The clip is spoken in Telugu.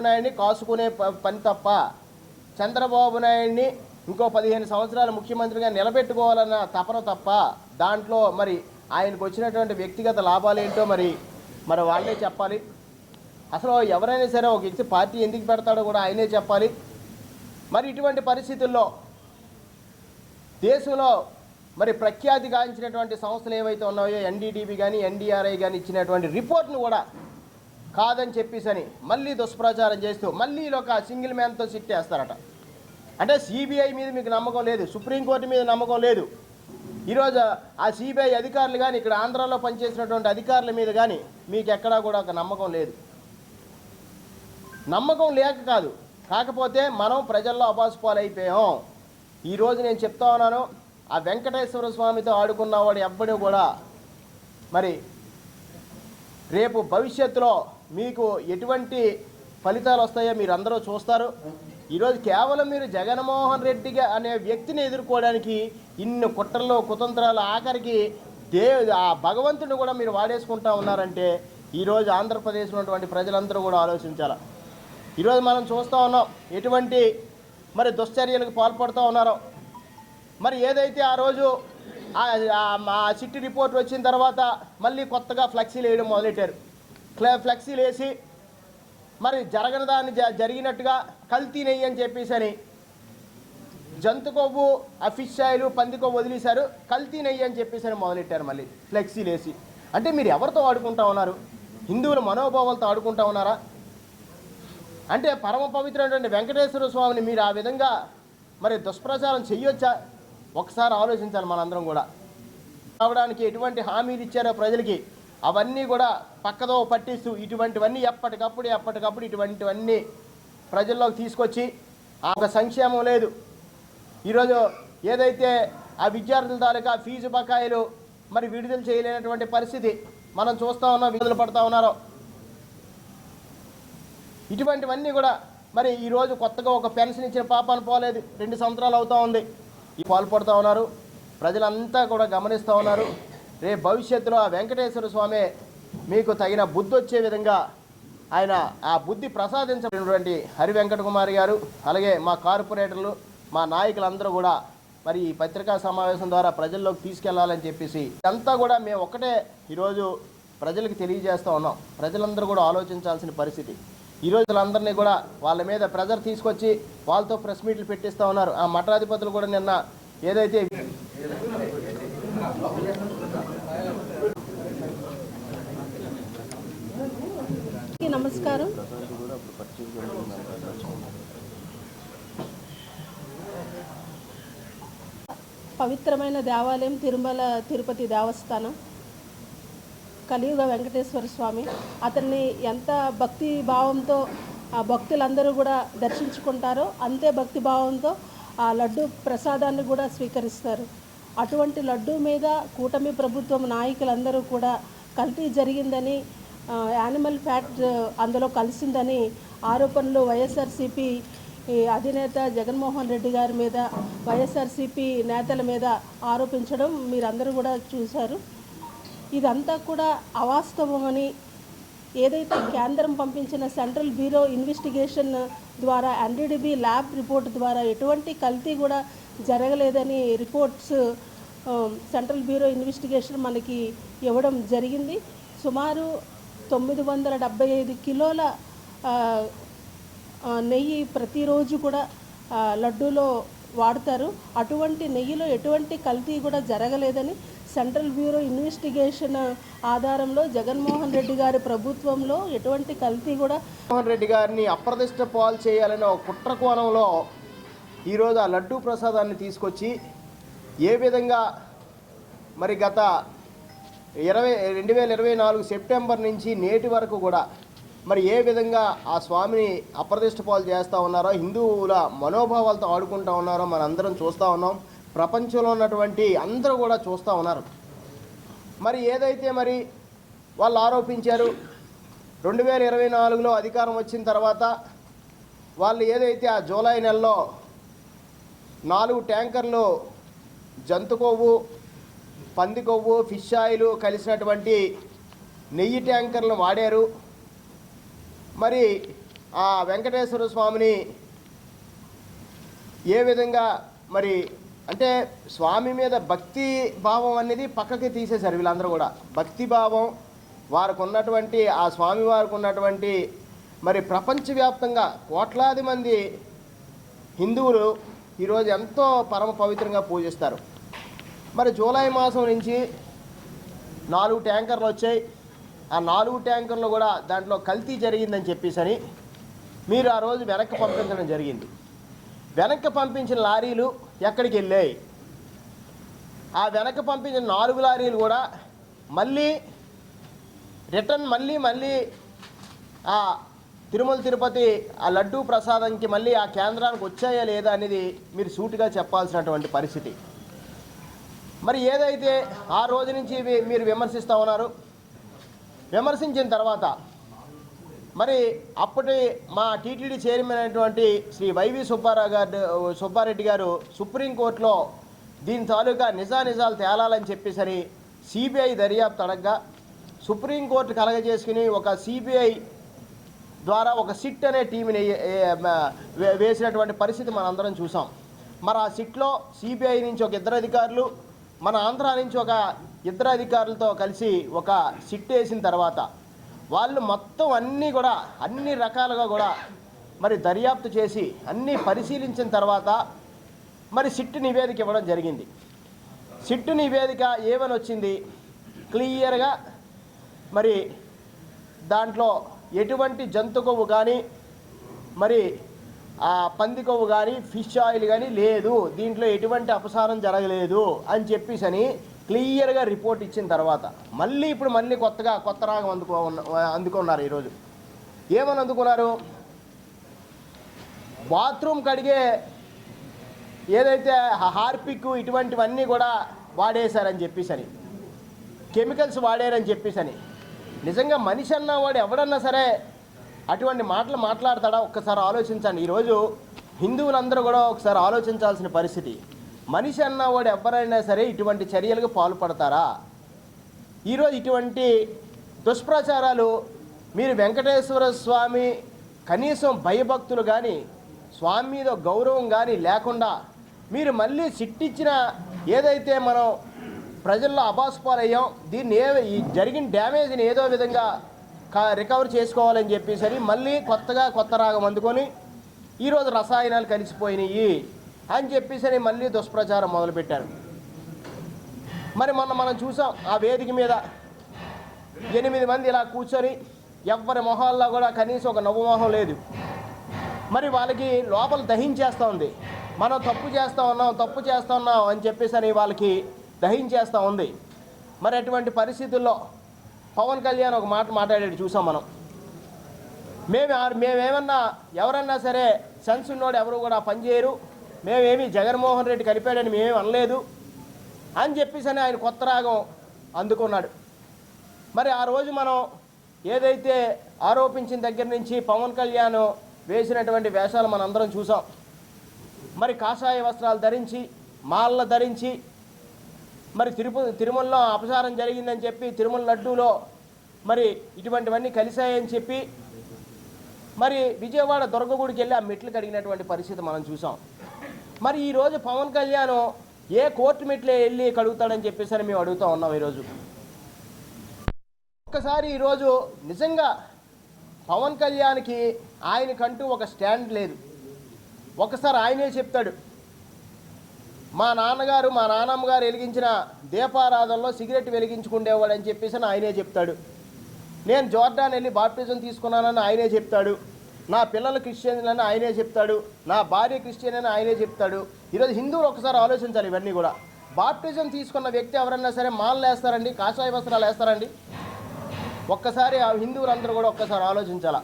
నాయుడిని కాసుకునే ప- పని తప్ప చంద్రబాబు నాయుడిని ఇంకో పదిహేను సంవత్సరాలు ముఖ్యమంత్రిగా నిలబెట్టుకోవాలన్న తపన తప్ప దాంట్లో మరి ఆయనకు వచ్చినటువంటి వ్యక్తిగత లాభాలు ఏంటో మరి మరి వాళ్ళే చెప్పాలి. అసలు ఎవరైనా సరే ఒక వ్యక్తి పార్టీ ఎందుకు పెడతాడో కూడా ఆయనే చెప్పాలి. మరి ఇటువంటి పరిస్థితుల్లో దేశంలో మరి ప్రఖ్యాతి గాంచినటువంటి సంస్థలు ఏవైతే ఉన్నాయో ఎన్డీటీవీ కానీ ఎన్డీఆర్ఐ కానీ ఇచ్చినటువంటి రిపోర్ట్ను కూడా కాదని చెప్పేసని మళ్ళీ దుష్ప్రచారం చేస్తూ మళ్ళీ ఒక సింగిల్ మ్యాన్తో సిట్ వేస్తారట అంటే సిబిఐ మీద మీకు నమ్మకం లేదు సుప్రీంకోర్టు మీద నమ్మకం లేదు. ఈరోజు ఆ సిబిఐ అధికారులు కానీ ఇక్కడ ఆంధ్రాలో పనిచేసినటువంటి అధికారుల మీద కానీ మీకు ఎక్కడా కూడా ఒక నమ్మకం లేదు. నమ్మకం లేక కాదు కాకపోతే మనం ప్రజల్లో అపాసుపాలైపోయాం ఈరోజు నేను చెప్తా ఉన్నాను ఆ వెంకటేశ్వర స్వామితో ఆడుకున్నవాడు ఎవ్వడూ కూడా మరి రేపు భవిష్యత్తులో మీకు ఎటువంటి ఫలితాలు వస్తాయో మీరు అందరూ చూస్తారు. ఈరోజు కేవలం మీరు జగన్మోహన్ రెడ్డిగా అనే వ్యక్తిని ఎదుర్కోవడానికి ఇన్ని కుట్రలు కుతంత్రాలు ఆఖరికి దే ఆ భగవంతుని కూడా మీరు వాడేసుకుంటా ఉన్నారంటే ఈరోజు ఆంధ్రప్రదేశ్లో ఉన్నటువంటి ప్రజలందరూ కూడా ఆలోచించాలి? ఈరోజు మనం చూస్తూ ఉన్నాం ఎటువంటి మరి దుశ్చర్యలకు పాల్పడుతూ ఉన్నారో. మరి ఏదైతే ఆ రోజు ఆ- సిట్టి రిపోర్ట్ వచ్చిన తర్వాత మళ్ళీ కొత్తగా ఫ్లెక్సీలు వేయడం మొదలెట్టారు. ఫ్లెక్సీలు వేసి మరి జరగని దాన్ని జ- జరిగినట్టుగా కల్తీ నెయ్యి అని చెప్పేసి అని జంతు కొవ్వు అఫిషాయిలు పంది కొవ్వు వదిలేశారు. కల్తీ నెయ్యి అని చెప్పేసి అని మొదలెట్టారు మళ్ళీ. ఫ్లెక్సీలు వేసి అంటే మీరు ఎవరితో ఆడుకుంటా ఉన్నారు? హిందువుల మనోభావాలతో ఆడుకుంటా ఉన్నారా? అంటే పరమ పవిత్రమైనటువంటి వెంకటేశ్వర స్వామిని మీరు ఆ విధంగా మరి దుష్ప్రచారం చేయొచ్చా ఒకసారి ఆలోచించాలి మనందరం కూడా. రావడానికి ఎటువంటి హామీలు ఇచ్చారో ప్రజలకి అవన్నీ కూడా పక్కదో పట్టిస్తూ ఇటువంటివన్నీ ఎప్పటికప్పుడు ఎప్పటికప్పుడు ఇటువంటివన్నీ ప్రజల్లోకి తీసుకొచ్చి ఆ ఒక సంక్షేమం లేదు. ఈరోజు ఏదైతే ఆ విద్యార్థుల తాలూకా ఫీజు బకాయిలు మరి విడుదల చేయలేనటువంటి పరిస్థితి మనం చూస్తూ ఉన్నాం విడుదల పడతా ఉన్నారో. ఇటువంటివన్నీ కూడా మరి ఈరోజు కొత్తగా ఒక పెన్షన్ ఇచ్చిన పాపాను పోలేదు. రెండు సంవత్సరాలు అవుతా ఉంది. ఈ పాల్పడుతూ ఉన్నారు. ప్రజలంతా కూడా గమనిస్తూ ఉన్నారు. రేపు భవిష్యత్తులో ఆ వెంకటేశ్వర స్వామి మీకు తగిన బుద్ధి వచ్చే విధంగా ఆయన ఆ బుద్ధి ప్రసాదించినటువంటి హరి వెంకట కుమారి గారు అలాగే మా కార్పొరేటర్లు మా నాయకులందరూ కూడా మరి ఈ పత్రికా సమావేశం ద్వారా ప్రజల్లోకి తీసుకెళ్ళాలని చెప్పేసి ఇదంతా కూడా మేము ఒక్కటే ఈరోజు ప్రజలకు తెలియజేస్తూ ఉన్నాం. ప్రజలందరూ కూడా ఆలోచించాల్సిన పరిస్థితి. ఈ రోజులందరినీ కూడా వాళ్ళ మీద ప్రెజర్ తీసుకొచ్చి వాళ్ళతో ప్రెస్ మీట్లు పెట్టిస్తూ ఉన్నారు. ఆ మఠాధిపతులు కూడా నిన్న ఏదైతే నమస్కారం. పవిత్రమైన దేవాలయం తిరుమల తిరుపతి దేవస్థానం. కలియుగ వెంకటేశ్వర స్వామి. అతన్ని ఎంత భక్తి భావంతో ఆ భక్తులందరూ కూడా దర్శించుకుంటారో అంతే భక్తి భావంతో ఆ లడ్డు ప్రసాదాన్ని కూడా స్వీకరిస్తారు. అటువంటి లడ్డు మీద కూటమి ప్రభుత్వం నాయకులందరూ కూడా కల్తీ జరిగిందని యానిమల్ ఫ్యాట్ అందులో కలిసిందని ఆరోపణలు వైఎస్ఆర్సీపీ ఈ అధినేత జగన్మోహన్ రెడ్డి గారి మీద వైఎస్ఆర్సీపీ నేతల మీద ఆరోపించడం మీరందరూ కూడా చూశారు. ఇదంతా కూడా అవాస్తవమని ఏదైతే కేంద్రం పంపించిన సెంట్రల్ బ్యూరో ఇన్వెస్టిగేషన్ ద్వారా ఎన్డీడీబీ ల్యాబ్ రిపోర్ట్ ద్వారా ఎటువంటి కల్తీ కూడా జరగలేదని రిపోర్ట్స్ సెంట్రల్ బ్యూరో ఇన్వెస్టిగేషన్ మనకి ఇవ్వడం జరిగింది. సుమారు తొమ్మిది వందల డెబ్బై ఐదు కిలోల నెయ్యి ప్రతిరోజు కూడా లడ్డూలో వాడతారు. అటువంటి నెయ్యిలో ఎటువంటి కల్తీ కూడా జరగలేదని సెంట్రల్ బ్యూరో ఇన్వెస్టిగేషన్ ఆధారంలో జగన్మోహన్ రెడ్డి గారి ప్రభుత్వంలో ఎటువంటి కల్తీ కూడా జగన్మోహన్ రెడ్డి గారిని అప్రదిష్ట పాలు చేయాలనే ఒక కుట్ర కోణంలో ఈరోజు ఆ లడ్డూ ప్రసాదాన్ని తీసుకొచ్చి ఏ విధంగా మరి గత ఇరవై రెండు వేల ఇరవై నాలుగు సెప్టెంబర్ నుంచి నేటి వరకు కూడా మరి ఏ విధంగా ఆ స్వామిని అప్రతిష్ట పాలు చేస్తూ ఉన్నారో హిందువుల మనోభావాలతో ఆడుకుంటూ ఉన్నారో మనం అందరం చూస్తూ ఉన్నాం. ప్రపంచంలో ఉన్నటువంటి అందరూ కూడా చూస్తూ ఉన్నారు. మరి ఏదైతే మరి వాళ్ళు ఆరోపించారు రెండు వేల ఇరవై నాలుగులో అధికారం వచ్చిన తర్వాత వాళ్ళు ఏదైతే ఆ జూలై నెలలో నాలుగు ట్యాంకర్లు జంతుకోవు కొవ్వు పంది కొవ్వు ఫిష్ ఆయిల్ కలిసినటువంటి నెయ్యి ట్యాంకర్లను వాడారు. మరి ఆ వెంకటేశ్వర స్వామిని ఏ విధంగా మరి అంటే స్వామి మీద భక్తి భావం అనేది పక్కకి తీసేశారు వీళ్ళందరూ కూడా. భక్తి భావం వారికి ఉన్నటువంటి ఆ స్వామి వారికి ఉన్నటువంటి మరి ప్రపంచవ్యాప్తంగా కోట్లాది మంది హిందువులు ఈరోజు ఎంతో పరమ పవిత్రంగా పూజిస్తారు. మరి జూలై మాసం నుంచి నాలుగు ట్యాంకర్లు వచ్చాయి. ఆ నాలుగు ట్యాంకర్లు కూడా దాంట్లో కల్తీ జరిగిందని చెప్పేసి మీరు ఆ రోజు వెనక్కి పంపించడం జరిగింది. వెనక్కి పంపించిన లారీలు ఎక్కడికి వెళ్ళాయి? ఆ వెనక్కి పంపించిన నాలుగు లారీలు కూడా మళ్ళీ రిటర్న్ మళ్ళీ మళ్ళీ ఆ తిరుమల తిరుపతి ఆ లడ్డూ ప్రసాదంకి మళ్ళీ ఆ కేంద్రానికి వచ్చాయా లేదా అనేది మీరు సూటిగా చెప్పాల్సినటువంటి పరిస్థితి. మరి ఏదైతే ఆ రోజు నుంచి ఇవి మీరు విమర్శిస్తూ ఉన్నారు విమర్శించిన తర్వాత మరి అప్పటి మా టీటీడీ చైర్మన్ అయినటువంటి శ్రీ వైవి సుబ్బారావు గారు సుబ్బారెడ్డి గారు సుప్రీంకోర్టులో దీని తాలూకా నిజానిజాలు తేలాలని చెప్పేసరి సిబిఐ దర్యాప్తు అడగ్గా సుప్రీంకోర్టు కలగజేసుకుని ఒక సిబిఐ ద్వారా ఒక సిట్ అనే టీంని వే- వేసినటువంటి పరిస్థితి మనందరం చూసాం. మరి ఆ సిట్లో సిబిఐ నుంచి ఒక ఇద్దరు అధికారులు మన ఆంధ్ర నుంచి ఒక ఇద్దరు అధికారులతో కలిసి ఒక సిట్ వేసిన తర్వాత వాళ్ళు మొత్తం అన్నీ కూడా అన్ని రకాలుగా కూడా మరి దర్యాప్తు చేసి అన్నీ పరిశీలించిన తర్వాత మరి సిట్ నివేదిక ఇవ్వడం జరిగింది. సిట్టు నివేదిక ఏమని వచ్చింది? క్లియర్గా మరి దాంట్లో ఎటువంటి జంతుకొవ్వు కానీ మరి ఆ పంది కొవ్వు కానీ ఫిష్ ఆయిల్ కానీ లేదు. దీంట్లో ఎటువంటి అపసారం జరగలేదు అని చెప్పేసి అని క్లియర్గా రిపోర్ట్ ఇచ్చిన తర్వాత మళ్ళీ ఇప్పుడు మళ్ళీ కొత్తగా కొత్త రాగం అందుకో అందుకున్నారు ఈరోజు. ఏమని అందుకున్నారు? బాత్రూమ్ కడిగే ఏదైతే హార్పిక్ ఇటువంటివన్నీ కూడా వాడేశారని చెప్పేసి అని. కెమికల్స్ వాడారని చెప్పేసి అని. నిజంగా మనిషి అన్న వాడు ఎవడన్నా సరే అటువంటి మాటలు మాట్లాడతాడా? ఒక్కసారి ఆలోచించండి. ఈరోజు హిందువులందరూ కూడా ఒకసారి ఆలోచించాల్సిన పరిస్థితి. మనిషి అన్న వాడు ఎవరైనా సరే ఇటువంటి చర్యలకు పాల్పడతారా? ఈరోజు ఇటువంటి దుష్ప్రచారాలు మీరు వెంకటేశ్వర స్వామి కనీసం భయభక్తులు కానీ స్వామి మీద గౌరవం కానీ లేకుండా మీరు మళ్ళీ సిట్టిచ్చిన ఏదైతే మనం ప్రజల్లో అబాస్పాలయ్యాం దీన్ని ఏ జరిగిన డ్యామేజ్ని ఏదో విధంగా రికవర్ చేసుకోవాలని చెప్పేసరి మళ్ళీ కొత్తగా కొత్త రాగం అందుకొని ఈరోజు రసాయనాలు కలిసిపోయినాయి అని చెప్పేసరి మళ్ళీ దుష్ప్రచారం మొదలుపెట్టారు. మరి మొన్న మనం చూసాం ఆ వేదిక మీద ఎనిమిది మంది ఇలా కూర్చొని ఎవ్వరి మొహాల్లో కూడా కనీసం ఒక నవ్వు మొహం లేదు. మరి వాళ్ళకి లోపల దహించేస్తూ ఉంది. మనం తప్పు చేస్తూ ఉన్నాం తప్పు చేస్తూ ఉన్నాం అని చెప్పేసి అని వాళ్ళకి దహించేస్తూ ఉంది. మరి అటువంటి పరిస్థితుల్లో పవన్ కళ్యాణ్ ఒక మాట మాట్లాడాడు చూసాం మనం. మేము ఆ- మేమేమన్నా ఎవరన్నా సరే సెన్స్ ఉన్నోడు ఎవరు కూడా పనిచేయరు మేమేమి జగన్మోహన్ రెడ్డి కలిపాడని మేమేమి అనలేదు అని చెప్పేసి అని ఆయన కొత్త రాగం అందుకున్నాడు. మరి ఆ రోజు మనం ఏదైతే ఆరోపించిన దగ్గర నుంచి పవన్ కళ్యాణ్ వేసినటువంటి వేషాలు మనందరం చూసాం. మరి కాషాయ వస్త్రాలు ధరించి మాల్ల ధరించి మరి తిరుపతి తిరుమలలో అపసారం జరిగిందని చెప్పి తిరుమల లడ్డూలో మరి ఇటువంటివన్నీ కలిశాయని చెప్పి మరి విజయవాడ దుర్గగుడికి వెళ్ళి ఆ మెట్లు కడిగినటువంటి పరిస్థితి మనం చూసాం. మరి ఈరోజు పవన్ కళ్యాణ్ ఏ కోర్టు మెట్లే వెళ్ళి కడుగుతాడని చెప్పేసి అని మేము అడుగుతా ఉన్నాం ఈరోజు. ఒక్కసారి ఈరోజు నిజంగా పవన్ కళ్యాణ్కి ఆయనకంటూ ఒక స్టాండ్ లేదు. ఒకసారి ఆయనే చెప్తాడు మా నాన్నగారు మా నాన్నమ్మ గారు వెలిగించిన దీపారాధనలో సిగరెట్ వెలిగించుకుండేవాడు అని చెప్పేసి ఆయనే చెప్తాడు. నేను జోర్డాన్ వెళ్ళి బాప్టిజం తీసుకున్నానని ఆయనే చెప్తాడు. నా పిల్లలు క్రిస్టియన్లని ఆయనే చెప్తాడు. నా భార్య క్రిస్టియన్ అని ఆయనే చెప్తాడు. ఈరోజు హిందువులు ఒకసారి ఆలోచించాలి ఇవన్నీ కూడా. బాప్టిజం తీసుకున్న వ్యక్తి ఎవరన్నా సరే మాలలు వేస్తారండి కాషాయ వస్త్రాలు వేస్తారండి? ఒక్కసారి ఆ హిందువులందరూ కూడా ఒక్కసారి ఆలోచించాలా?